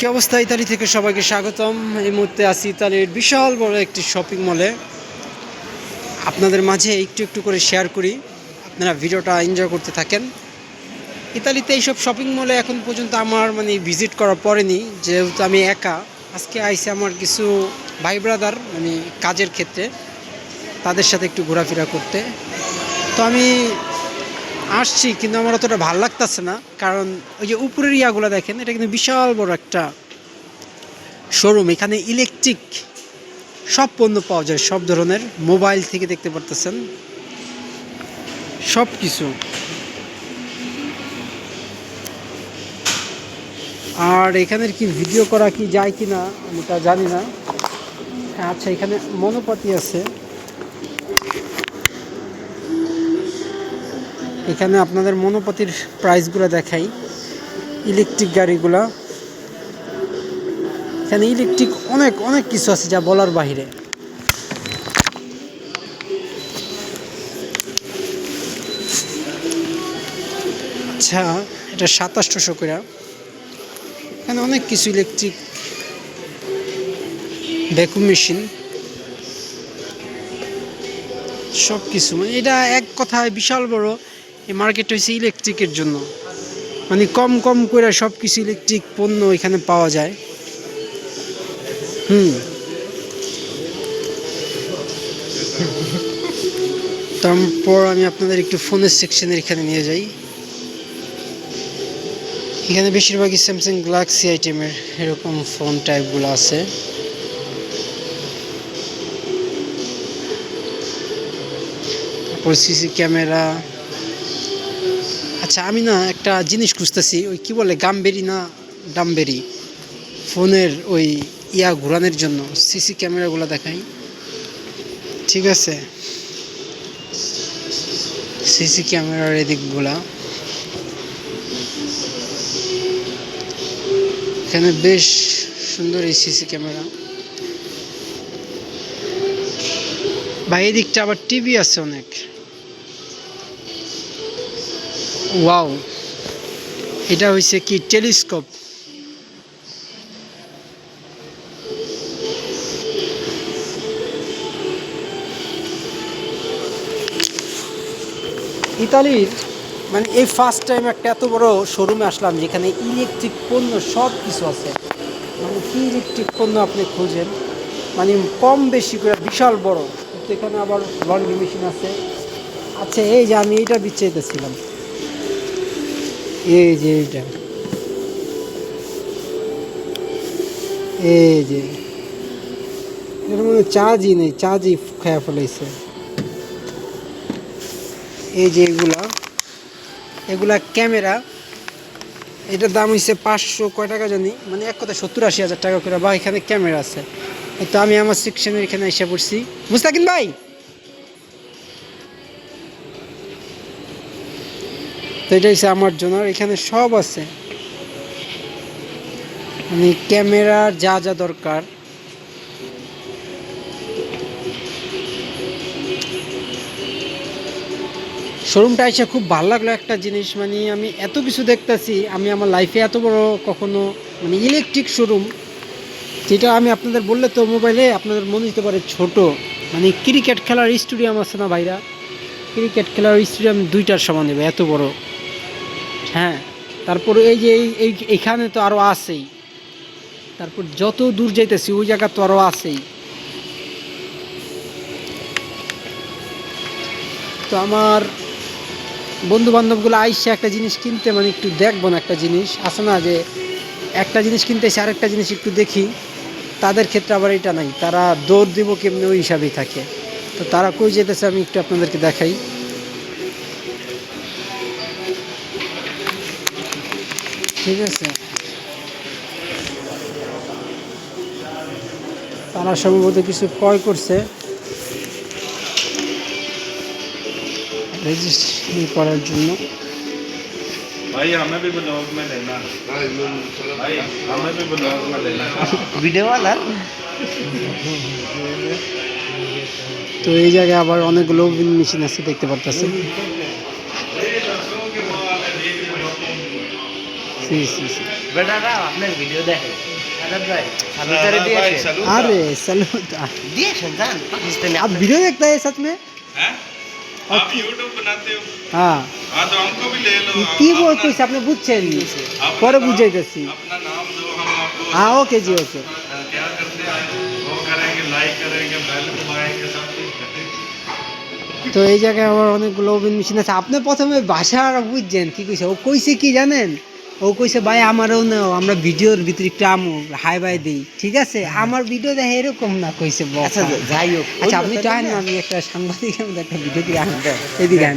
কি অবস্থা ইতালি থেকে সবাইকে স্বাগতম। এই মুহূর্তে আছি ইতালির বিশাল বড় একটি শপিং মলে আপনাদের মাঝে একটু একটু করে শেয়ার করি। আপনারা ভিডিওটা এনজয় করতে থাকেন। ইতালিতে এইসব শপিং মলে এখন পর্যন্ত আমার মানে ভিজিট করা পড়েনি। যেহেতু আমি একা, আজকে আইসে আমার কিছু ভাই ব্রাদার মানে কাজের ক্ষেত্রে, তাদের সাথে একটু ঘোরাফেরা করতে। তো আমি আসছি, কিন্তু আমার অতটা ভালো লাগতেছে না। কারণ ওই যে উপরের ইয়াগুলো দেখেন, এটা কিন্তু বিশাল বড় একটা শোরুম এখানে ইলেকট্রিক সব পণ্য পাওয়া যায়, সব ধরনের মোবাইল থেকে দেখতে পারতেছেন। সব কিছু আর এখানের কি ভিডিও করা কি যায় কি না আমি তা জানি না। আচ্ছা এখানে মনোপাতি আছে। এখানে আপনাদের মনোপাতির প্রাইসগুলো দেখাই। ইলেকট্রিক গাড়িগুলা। এখানে ইলেকট্রিক অনেক অনেক কিছু আছে যা বলার বাহিরে। আচ্ছা এটা সাতাশশো করে এখানে অনেক কিছু ইলেকট্রিক ভ্যাকুম মেশিন সব কিছু মানে এটা এক কথায় বিশাল বড় এই মার্কেট হয়েছে ইলেকট্রিকের জন্য। মানে কম কম করে সব কিছু ইলেকট্রিক পণ্য এখানে পাওয়া যায়। হুম। তারপর আমি আপনাদের একটু ফোনের সেকশনের এখানে নিয়ে যাই। এখানে বেশিরভাগই স্যামসাং গ্যালাক্সি আইটেমের এরকম ফোন টাইপগুলো আছে। তারপর সিসি ক্যামেরা আচ্ছা আমি না একটা জিনিস খুঁজতেছি, ওই কি বলে, গামবেরি না ডামবেরি? ফোনের ওই ইয়া ঘোরানোর জন্য, সিসি ক্যামেরাগুলো দেখাই। ঠিক আছে? সিসি ক্যামেরার এদিকগুলা। এখানে বেশ সুন্দর এই সিসি ক্যামেরা। ভাই, এদিকটা আবার টিভি আছে অনেক। ওয়াও, এটা হয়েছে কি টেলিস্কোপ? ইতালির মানে এই ফার্স্ট টাইম একটা এত বড় শোরুমে আসলাম যেখানে ইলেকট্রিক পণ্য সব কিছু আছে। মানে কি ইলেকট্রিক পণ্য আপনি খুঁজেন? মানে কম বেশি করে বিশাল বড়। এখানে আবার লন্ড্রি মেশিন আছে। আচ্ছা এই যে আমি এইটা বিচ্ছেদেছিলাম এই যে এইটা। এই যে। এর মধ্যে চার্জই নেই, চার্জই খায়া ফেলাইছে। এই যে এগুলা এগুলা ক্যামেরা, এটার দাম হচ্ছে পাঁচশো কয় টাকা জানি মানে এক কথা সত্তর আশি হাজার টাকা করে, বা এখানে ক্যামেরা আছে। তো আমি আমার সেকশনের এখানে এসে পড়ছি। মুস্তাকিন ভাই! তো এটা হচ্ছে আমার জন্য এখানে সব আছে। মানে ক্যামেরার যা যা দরকার। শোরুমটা এসে খুব ভালো লাগল একটা জিনিস মানে আমি এত কিছু দেখতেছি, আমি আমার লাইফে এত বড় কখনো মানে ইলেকট্রিক শোরুম যেটা আমি আপনাদের বললে তো মোবাইলে আপনাদের মনে হতে পারে ছোট। মানে ক্রিকেট খেলার স্টেডিয়াম আছে না ভাইরা। ক্রিকেট খেলার স্টেডিয়াম দুইটার সমান নেবে, এত বড়। হ্যাঁ তারপর এই যে এই- এই এইখানে তো আরও আছেই। তারপর যত দূর যাইতেছি, ওই জায়গা তো আরও আছেই। তো আমার বন্ধু বান্ধবগুলো আইসে একটা জিনিস কিনতে মানে একটু দেখব না একটা জিনিস। আছে না যে একটা জিনিস কিনতে এসে আরেকটা জিনিস একটু দেখি। তাদের ক্ষেত্রে আবার এটা নাই। তারা দৌড় দিব কেমনি ওই হিসাবেই থাকে। তো তারা কই যেতেছে আমি একটু আপনাদেরকে দেখাই। ঠিক আছে তারা সম্ভবত কিছু ক্রয় করছে রেজিস্ট্রেশন করার জন্য भाई हमें भी ब्लॉग में लेना भाई हमें भी ब्लॉग में लेना ভিডিও वाला তো এই জায়গায় আবার অনেকগুলো মেশিন আছে দেখতে পারতেছেন জি জি জি বেটারা আপনার ভিডিও দেখে আজাদ ভাই সালুতারে हाँ, भाई, দিয়েছে सलूट अरे चलो দিয়েছেন জান পাকিস্তানে आप वीडियो देखते हैं सच में हैं? आप यूट्यूब बनाते हो हाँ हाँ तो हमको भी ले लो কি বল अपना- কইছে আপনি বুঝছেন अपना পরে नाम- বুঝাইতেছি अपना नाम दो हम आपको हाँ ओके जी ओके क्या करते हैं वो करेंगे लाइक करेंगे बेल दबाएंगे सब कुछ करेंगे তো এই জায়গায় আবার অনেকগুলো ওভেন মেশিন আছে আপনি প্রথমে ভাষা বুঝছেন কি কইছে ও কইছে কি জানেন ও কইছে ভাই আমারও নাও আমরা ভিডিওর ভিতরে একটু আমু হাই বাই দিই। ঠিক আছে? আমার ভিডিও দেখে এরকম না কইছে। আচ্ছা যাই হোক আচ্ছা আপনি চান না। আমি একটা সাংবাদিক একটা ভিডিও দিয়ে আনব এদিকে আন